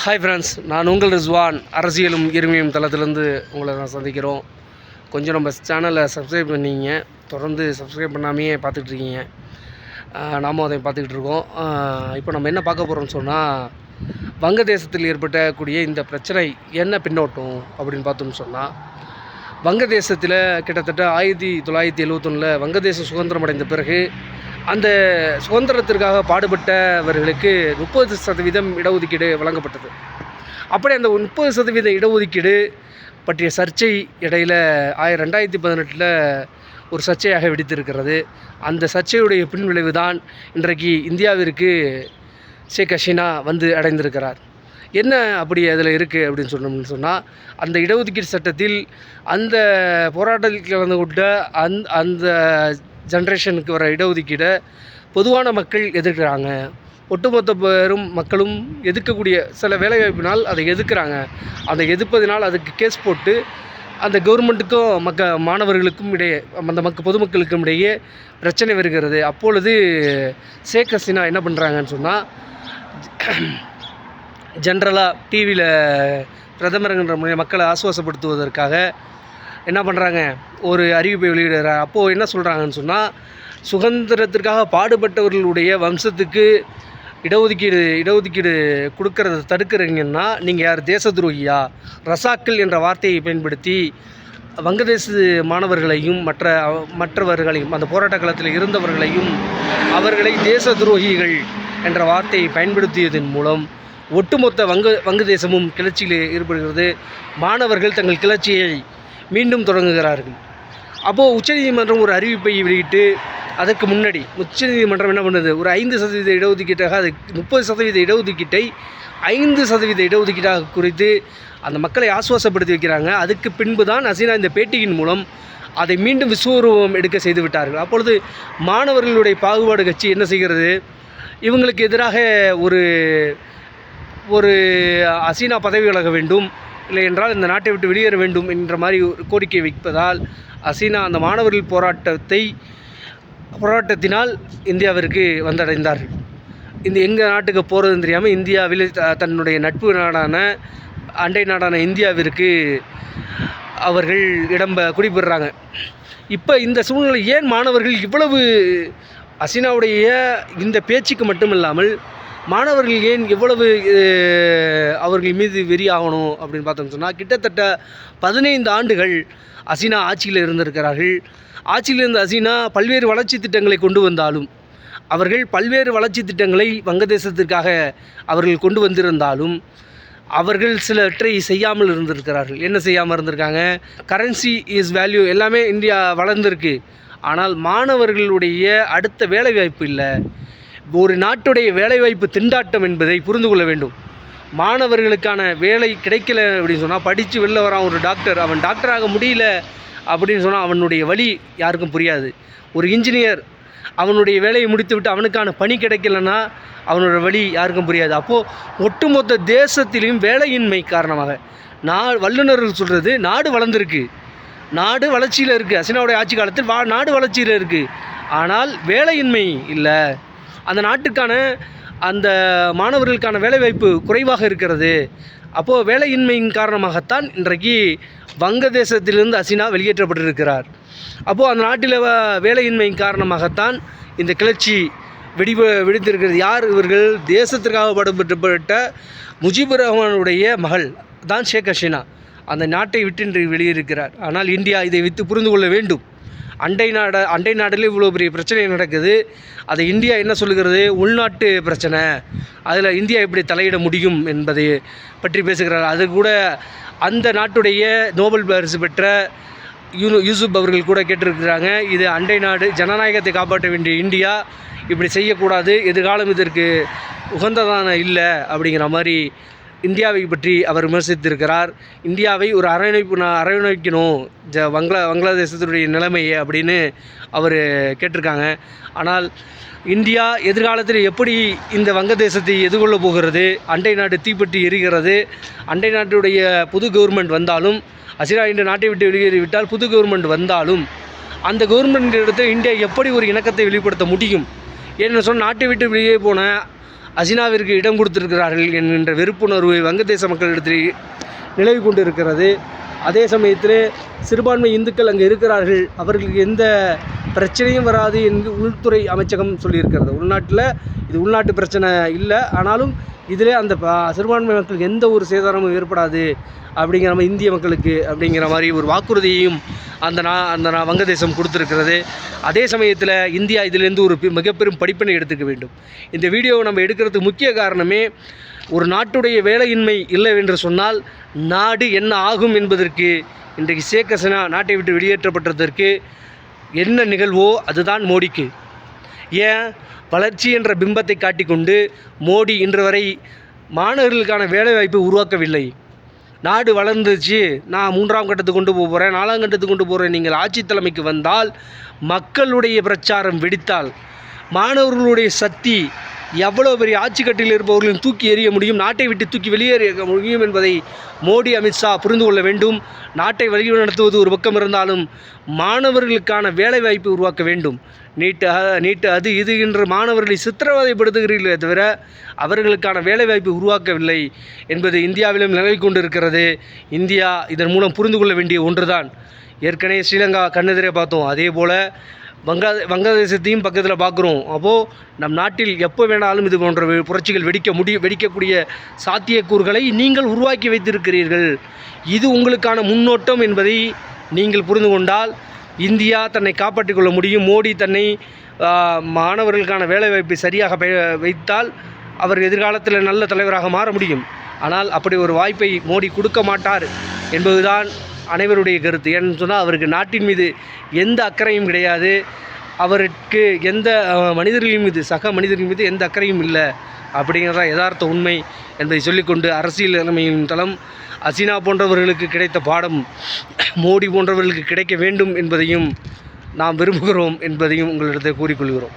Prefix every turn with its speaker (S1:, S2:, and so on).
S1: Hi friends நான் உங்கள் ரிஸ்வான். அரசியலும் இருமையும் தளத்திலேருந்து உங்களை நான் சந்திக்கிறோம். கொஞ்சம் நம்ம சேனலை சப்ஸ்கிரைப் பண்ணிங்க. தொடர்ந்து சப்ஸ்கிரைப் பண்ணாமையே பார்த்துட்ருக்கீங்க நாமும் அதை பார்த்துக்கிட்டு இருக்கோம் இப்போ நம்ம என்ன பார்க்க போகிறோம்னு சொன்னால் வங்கதேசத்தில் ஏற்பட்டக்கூடிய இந்த பிரச்சனை என்ன பின்னோட்டம் அப்படின்னு பார்த்தோம்னு சொன்னால் வங்கதேசத்தில் கிட்டத்தட்ட ஆயிரத்தி தொள்ளாயிரத்தி எழுவத்தொன்னில் வங்கதேசம் சுதந்திரம் அடைந்த பிறகு அந்த சுதந்திரத்திற்காக பாடுபட்டவர்களுக்கு முப்பது சதவீதம் இடஒதுக்கீடு வழங்கப்பட்டது. அப்படி அந்த முப்பது சதவீத இடஒதுக்கீடு பற்றிய சர்ச்சை இடையில் ஆயிரம் ரெண்டாயிரத்தி பதினெட்டில் ஒரு சர்ச்சையாக வெடித்திருக்கிறது. அந்த சர்ச்சையுடைய பின்விளைவு தான் இன்றைக்கு இந்தியாவிற்கு ஷேக் ஹசீனா வந்து அடைந்திருக்கிறார். என்ன அப்படி அதில் இருக்குது அப்படின்னு சொன்னோம்னு சொன்னால் அந்த இடஒதுக்கீடு சட்டத்தில் அந்த போராட்டத்தில் கலந்து கொண்ட அந் அந்த ஜென்ரேஷனுக்கு வர இடஒதுக்கீடை பொதுவான மக்கள் எதிர்க்கிறாங்க. ஒட்டுமொத்த பெரும் மக்களும் எதிர்க்கக்கூடிய சில வேலைவாய்ப்பினால் அதை எதிர்க்கிறாங்க. அதை எதிர்ப்பதினால் அதுக்கு கேஸ் போட்டு அந்த கவர்மெண்ட்டுக்கும் மக்க மாணவர்களுக்கும் இடையே அந்த மக்க பொதுமக்களுக்கும் இடையே பிரச்சனை வருகிறது. அப்பொழுது ஷேக் ஹசீனா என்ன பண்ணுறாங்கன்னு சொன்னால் ஜென்ரலாக டிவியில் பிரதமருங்கிற முறை மக்களை ஆசுவாசப்படுத்துவதற்காக என்ன பண்ணுறாங்க ஒரு அறிவிப்பை வெளியிடுறாங்க அப்போது என்ன சொல்கிறாங்கன்னு சொன்னால் சுதந்திரத்திற்காக பாடுபட்டவர்களுடைய வம்சத்துக்கு இடஒதுக்கீடு இடஒதுக்கீடு கொடுக்கறத தடுக்கிறீங்கன்னா நீங்கள் யார்? தேச துரோகியா ரசாக்கள் என்ற வார்த்தையை பயன்படுத்தி வங்கதேச மாணவர்களையும் மற்ற மற்றவர்களையும் அந்த போராட்ட காலத்தில் இருந்தவர்களையும் அவர்களை தேச துரோகிகள் என்ற வார்த்தையை பயன்படுத்தியதன் மூலம் ஒட்டுமொத்த வங்க வங்கதேசமும் கிளர்ச்சியில் ஈடுபடுகிறது. மாணவர்கள் தங்கள் கிளர்ச்சியை மீண்டும் தொடங்குகிறார்கள். அப்போது உச்சநீதிமன்றம் ஒரு அறிவிப்பை வெளியிட்டு அதற்கு முன்னாடி உச்சநீதிமன்றம் என்ன பண்ணுது? ஒரு ஐந்து சதவீத இடஒதுக்கீட்டாக அது முப்பது சதவீத இடஒதுக்கீட்டை ஐந்து சதவீத இடஒதுக்கீட்டாக குறித்து அந்த மக்களை ஆசுவாசப்படுத்தி வைக்கிறாங்க. அதுக்கு பின்பு தான் அசீனா இந்த பேட்டியின் மூலம் அதை மீண்டும் விஸ்வரூபம் எடுக்க செய்து விட்டார்கள். அப்பொழுது மாணவர்களுடைய பாகுபாடு கட்சி என்ன செய்கிறது? இவங்களுக்கு எதிராக ஒரு ஒரு அசீனா பதவி விலக வேண்டும். இல்லை என்றால் இந்த நாட்டை விட்டு வெளியேற வேண்டும் என்ற மாதிரி ஒரு கோரிக்கை வைப்பதால் அசீனா அந்த மாணவர்கள் போராட்டத்தை போராட்டத்தினால் இந்தியாவிற்கு வந்தடைந்தார்கள் இந்த எங்கள் நாட்டுக்கு போகிறதுன்னு தெரியாமல் இந்தியாவில் த- தன்னுடைய நட்பு நாடான அண்டை நாடான இந்தியாவிற்கு அவர்கள் இடம்ப குடிபெறுறாங்க இப்போ இந்த சூழ்நிலை ஏன் மாணவர்கள் இவ்வளவு அசினாவுடைய இந்த பேச்சுக்கு மட்டுமில்லாமல் மாணவர்கள் ஏன் எவ்வளவு அவர்கள் மீது வெறியாகணும் அப்படின்னு பார்த்தோம்னு சொன்னால் கிட்டத்தட்ட பதினைந்து ஆண்டுகள் அசீனா ஆட்சியில் இருந்திருக்கிறார்கள். ஆட்சியில் இருந்த அசீனா பல்வேறு வளர்ச்சி திட்டங்களை கொண்டு வந்தாலும் அவர்கள் பல்வேறு வளர்ச்சி திட்டங்களை வங்கதேசத்திற்காக அவர்கள் கொண்டு வந்திருந்தாலும் அவர்கள் சிலவற்றை செய்யாமல் இருந்திருக்கிறார்கள். என்ன செய்யாமல் இருந்திருக்காங்க? கரன்சி இஸ் வேல்யூ எல்லாமே இந்தியா வளர்ந்துருக்கு. ஆனால் மாணவர்களுடைய அடுத்த வேலைவாய்ப்பு இல்லை. ஒரு நாட்டுடைய வேலைவாய்ப்பு திண்டாட்டம் என்பதை புரிந்து கொள்ள வேண்டும். மாணவர்களுக்கான வேலை கிடைக்கல அப்படின்னு சொன்னால் படித்து வெளில வரான் ஒரு டாக்டர் அவன் டாக்டராக முடியல அப்படின்னு சொன்னால் அவனுடைய வழி யாருக்கும் புரியாது. ஒரு இன்ஜினியர் அவனுடைய வேலையை முடித்துவிட்டு அவனுக்கான பணி கிடைக்கலன்னா அவனோட வழி யாருக்கும் புரியாது. அப்போது ஒட்டுமொத்த தேசத்திலையும் வேலையின்மை காரணமாக நா வல்லுநர்கள் சொல்கிறது நாடு வளர்ந்துருக்கு. நாடு வளர்ச்சியில் இருக்குது அசினாவுடைய ஆட்சி காலத்தில் வா நாடு வளர்ச்சியில் இருக்குது ஆனால் வேலையின்மை இல்லை. அந்த நாட்டுக்கான அந்த மாணவர்களுக்கான வேலைவாய்ப்பு குறைவாக இருக்கிறது. அப்போது வேலையின்மையின் காரணமாகத்தான் இன்றைக்கு வங்கதேசத்திலிருந்து அசினா வெளியேற்றப்பட்டிருக்கிறார். அப்போது அந்த நாட்டில் வேலையின்மையின் காரணமாகத்தான் இந்த கிளர்ச்சி வெடி வெடித்திருக்கிறது. யார் இவர்கள்? தேசத்திற்காக பாடுபட்ட முஜிபுர் ரஹ்மானுடைய மகள் தான் ஷேக் ஹசீனா. அந்த நாட்டை விட்டு இன்று வெளியிருக்கிறார் ஆனால் இந்தியா இதை வித்து புரிந்து கொள்ள வேண்டும். அண்டை நாட அண்டை நாடுலேயே இவ்வளோ பெரிய பிரச்சனை நடக்குது. அதை இந்தியா என்ன சொல்லுகிறது? உள்நாட்டு பிரச்சனை. அதில் இந்தியா எப்படி தலையிட முடியும் என்பதை பற்றி பேசுகிறார். அது கூட அந்த நாட்டுடைய நோபல் பரிசு பெற்ற யூனு யூசுப் அவர்கள் கூட கேட்டிருக்கிறாங்க. இது அண்டை நாடு ஜனநாயகத்தை காப்பாற்ற வேண்டிய இந்தியா. இப்படி செய்யக்கூடாது. எதிர்காலம் இதற்கு உகந்ததான இல்லை அப்படிங்கிற மாதிரி இந்தியாவை பற்றி அவர் விமர்சித்திருக்கிறார். இந்தியாவை ஒரு அரவணைப்பு நான் அரவணைக்கணும். ஜ வங்களா வங்களாதேசத்தினுடைய நிலைமையை அப்படின்னு அவர் கேட்டிருக்காங்க. ஆனால் இந்தியா எதிர்காலத்தில் எப்படி இந்த வங்கதேசத்தை எதிர்கொள்ள போகிறது? அண்டை நாடு தீப்பற்றி எரிகிறது. அண்டை நாட்டுடைய புது கவர்மெண்ட் வந்தாலும் அசிரா இந்த நாட்டை விட்டு வெளியேறிவிட்டால் புது கவர்மெண்ட் வந்தாலும் அந்த கவர்மெண்ட் இடத்தில் இந்தியா எப்படி ஒரு இணக்கத்தை வெளிப்படுத்த முடியும்? ஏன்னு சொன்னால் நாட்டை விட்டு வெளியே போன அசினாவிற்கு இடம் கொடுத்திருக்கிறார்கள் என்கின்ற வெறுப்புணர்வு வங்கதேச மக்களிடத்தில் நிலவி கொண்டிருக்கிறது. அதே சமயத்தில் சிறுபான்மை இந்துக்கள் அங்கே இருக்கிறார்கள். அவர்களுக்கு எந்த பிரச்சனையும் வராது என்று உள்துறை அமைச்சகம் சொல்லியிருக்கிறது. உள்நாட்டில் இது உள்நாட்டு பிரச்சனை இல்லை. ஆனாலும் இதில் அந்த சிறுபான்மை மக்களுக்கு எந்த ஒரு சேதாரமும் ஏற்படாது அப்படிங்கிற மாதிரி இந்திய மக்களுக்கு அப்படிங்கிற மாதிரி ஒரு வாக்குறுதியையும் அந்த நா அந்த நா வங்கதேசம் கொடுத்துருக்கிறது. அதே சமயத்தில் இந்தியா இதிலேருந்து ஒரு மிகப்பெரும் படிப்பினை எடுத்துக்க வேண்டும். இந்த வீடியோவை நம்ம எடுக்கிறதுக்கு முக்கிய காரணமே ஒரு நாட்டுடைய வேலையின்மை இல்லை என்று சொன்னால் நாடு என்ன ஆகும் என்பதற்கு இன்றைக்கு ஷேக் நாட்டை விட்டு வெளியேற்றப்பட்டதற்கு என்ன நிகழ்வோ அதுதான் மோடிக்கு. ஏன்? வளர்ச்சி என்ற பிம்பத்தை காட்டிக்கொண்டு மோடி இன்று வரை மாணவர்களுக்கான வேலைவாய்ப்பை உருவாக்கவில்லை. நாடு வளர்ந்துச்சு நான் மூன்றாம் கட்டத்துக்கு கொண்டு போக போகிறேன் நாலாம் கட்டத்துக்கு கொண்டு போகிறேன் நீங்கள் ஆட்சி தலைமைக்கு வந்தால் மக்களுடைய பிரச்சாரம் வெடித்தால் மாணவர்களுடைய சக்தி எவ்வளோ பெரிய ஆட்சி கட்டில் இருப்பவர்களையும் தூக்கி எறிய முடியும்? நாட்டை விட்டு தூக்கி வெளியேற முடியும் என்பதை மோடி அமித்ஷா புரிந்து கொள்ள வேண்டும். நாட்டை வழி நடத்துவது ஒரு பக்கம் இருந்தாலும் மாணவர்களுக்கான வேலைவாய்ப்பு உருவாக்க வேண்டும். நீட்டு நீட்டு அது இது என்று மாணவர்களை சித்திரவதைப்படுத்துகிறீர்களே தவிர அவர்களுக்கான வேலைவாய்ப்பு உருவாக்கவில்லை என்பது இந்தியாவிலும் நிலவி கொண்டிருக்கிறது. இந்தியா இதன் மூலம் புரிந்து கொள்ள வேண்டிய ஒன்றுதான். ஏற்கனவே ஸ்ரீலங்கா கண்ணெதிரே பார்த்தோம். அதே போல் வங்காத வங்காதேசத்தையும் பக்கத்தில் பார்க்குறோம் அப்போது நம் நாட்டில் எப்போ வேணாலும் இது போன்ற புரட்சிகள் வெடிக்க முடியும் வெடிக்கக்கூடிய சாத்தியக்கூறுகளை நீங்கள் உருவாக்கி வைத்திருக்கிறீர்கள். இது உங்களுக்கான முன்னோட்டம் என்பதை நீங்கள் புரிந்து கொண்டால் இந்தியா தன்னை காப்பாற்றிக் கொள்ள முடியும். மோடி தன்னை மாணவர்களுக்கான வேலைவாய்ப்பை சரியாக வைத்தால் அவர் எதிர்காலத்தில் நல்ல தலைவராக மாற முடியும். ஆனால் அப்படி ஒரு வாய்ப்பை மோடி கொடுக்க மாட்டார் என்பதுதான் அனைவருடைய கருத்து. ஏன்னு சொன்னால் அவருக்கு நாட்டின் மீது எந்த அக்கறையும் கிடையாது. அவருக்கு எந்த மனிதர்களின் மீது சக மனிதர்கள் மீது எந்த அக்கறையும் இல்லை. அப்படிங்கிறதா யதார்த்த உண்மை என்பதை சொல்லிக்கொண்டு அரசியல் நிலைமையின் தளம் அசினா போன்றவர்களுக்கு கிடைத்த பாடம் மோடி போன்றவர்களுக்கு கிடைக்க வேண்டும் என்பதையும் நாம் விரும்புகிறோம் என்பதையும் உங்களிடத்தை கூறிக்கொள்கிறோம்.